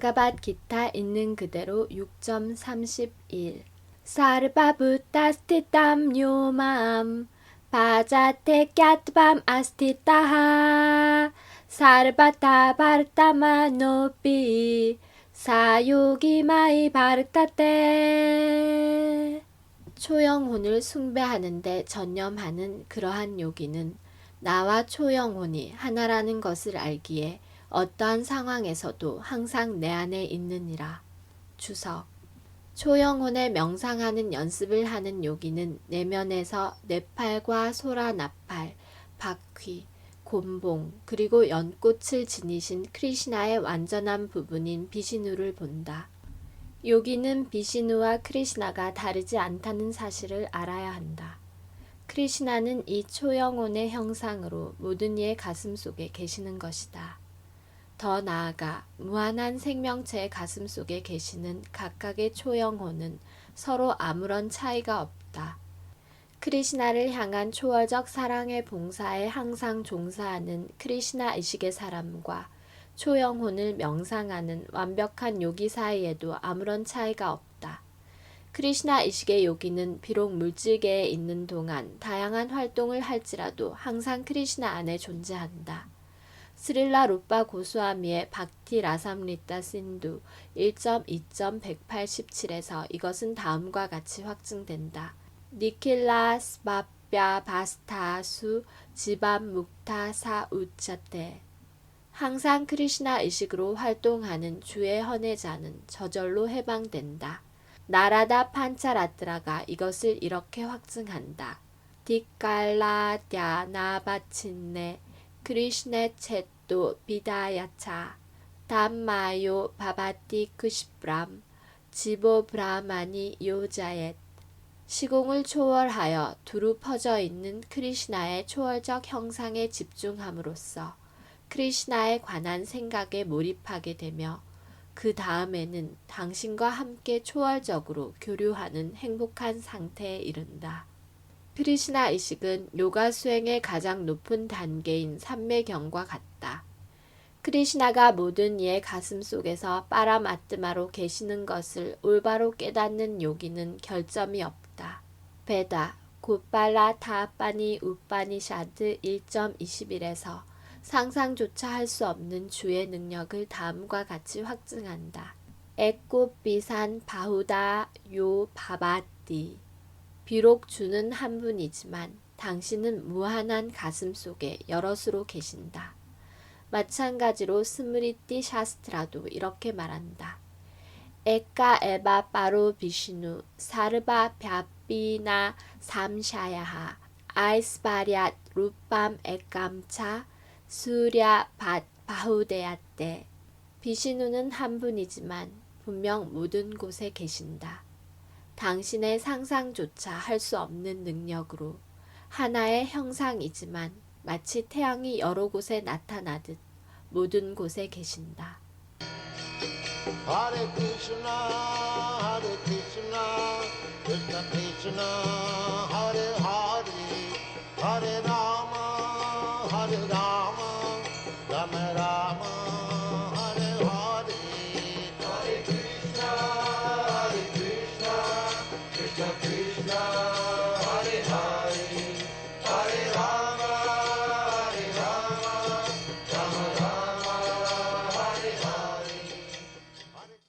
바가밭 기타 있는 그대로 6.31 사르바부타스티땀 요맘. 바자테 꺄트밤 아스티타하. 사르바타 바르타마 노피 사요기 마이 바르타테 초영혼을 숭배하는데 전념하는 그러한 요기는 나와 초영혼이 하나라는 것을 알기에 어떠한 상황에서도 항상 내 안에 있느니라. 주석. 초영혼에 명상하는 연습을 하는 요기는 내면에서 네팔과 소라 나팔, 바퀴, 곤봉, 그리고 연꽃을 지니신 크리시나의 완전한 부분인 비시누를 본다. 요기는 비시누와 크리시나가 다르지 않다는 사실을 알아야 한다. 크리시나는 이 초영혼의 형상으로 모든 이의 가슴 속에 계시는 것이다. 더 나아가 무한한 생명체의 가슴 속에 계시는 각각의 초영혼은 서로 아무런 차이가 없다. 크리시나를 향한 초월적 사랑의 봉사에 항상 종사하는 크리시나 의식의 사람과 초영혼을 명상하는 완벽한 요기 사이에도 아무런 차이가 없다. 크리시나 의식의 요기는 비록 물질계에 있는 동안 다양한 활동을 할지라도 항상 크리시나 안에 존재한다. 스릴라 루파 고스와미의 박티 라삼리타 신두 1.2.187에서 이것은 다음과 같이 확증된다. 니킬라 스바뼈 바스타수 지밤 묵타 사우차테 항상 크리시나 의식으로 활동하는 주의 헌혜자는 저절로 해방된다. 나라다 판차라트라가 이것을 이렇게 확증한다. 디칼라 갸나바친네 크리시네 챗도 비다야차 담마요 바바티 크시브람 지보 브라마니 요자엣 시공을 초월하여 두루 퍼져 있는 크리시나의 초월적 형상에 집중함으로써 크리시나에 관한 생각에 몰입하게 되며 그 다음에는 당신과 함께 초월적으로 교류하는 행복한 상태에 이른다. 크리시나 의식은 요가 수행의 가장 높은 단계인 삼매경과 같다. 크리시나가 모든 이의 가슴 속에서 빠라마뜨마로 계시는 것을 올바로 깨닫는 요기는 결점이 없다. 베다 곧발라 타빠니 우빠니샤드 1.21에서 상상조차 할 수 없는 주의 능력을 다음과 같이 확증한다. 에꽃비산 바후다 요 바바띠 비록 주는 한 분이지만 당신은 무한한 가슴 속에 여럿으로 계신다. 마찬가지로 스므리띠 샤스트라도 이렇게 말한다. 에까 에바 빠로 비시누 사르바 벼비나 삼샤야하 아이스바리앗 루밤 에깜차 수랴 밭 바후데야떼 비시누는 한 분이지만 분명 모든 곳에 계신다. 당신의 상상조차 할 수 없는 능력으로 하나의 형상이지만 마치 태양이 여러 곳에 나타나듯 모든 곳에 계신다. Hare Krishna, Hare Krishna, Krishna Krishna, Hare Hare, Hare Rama.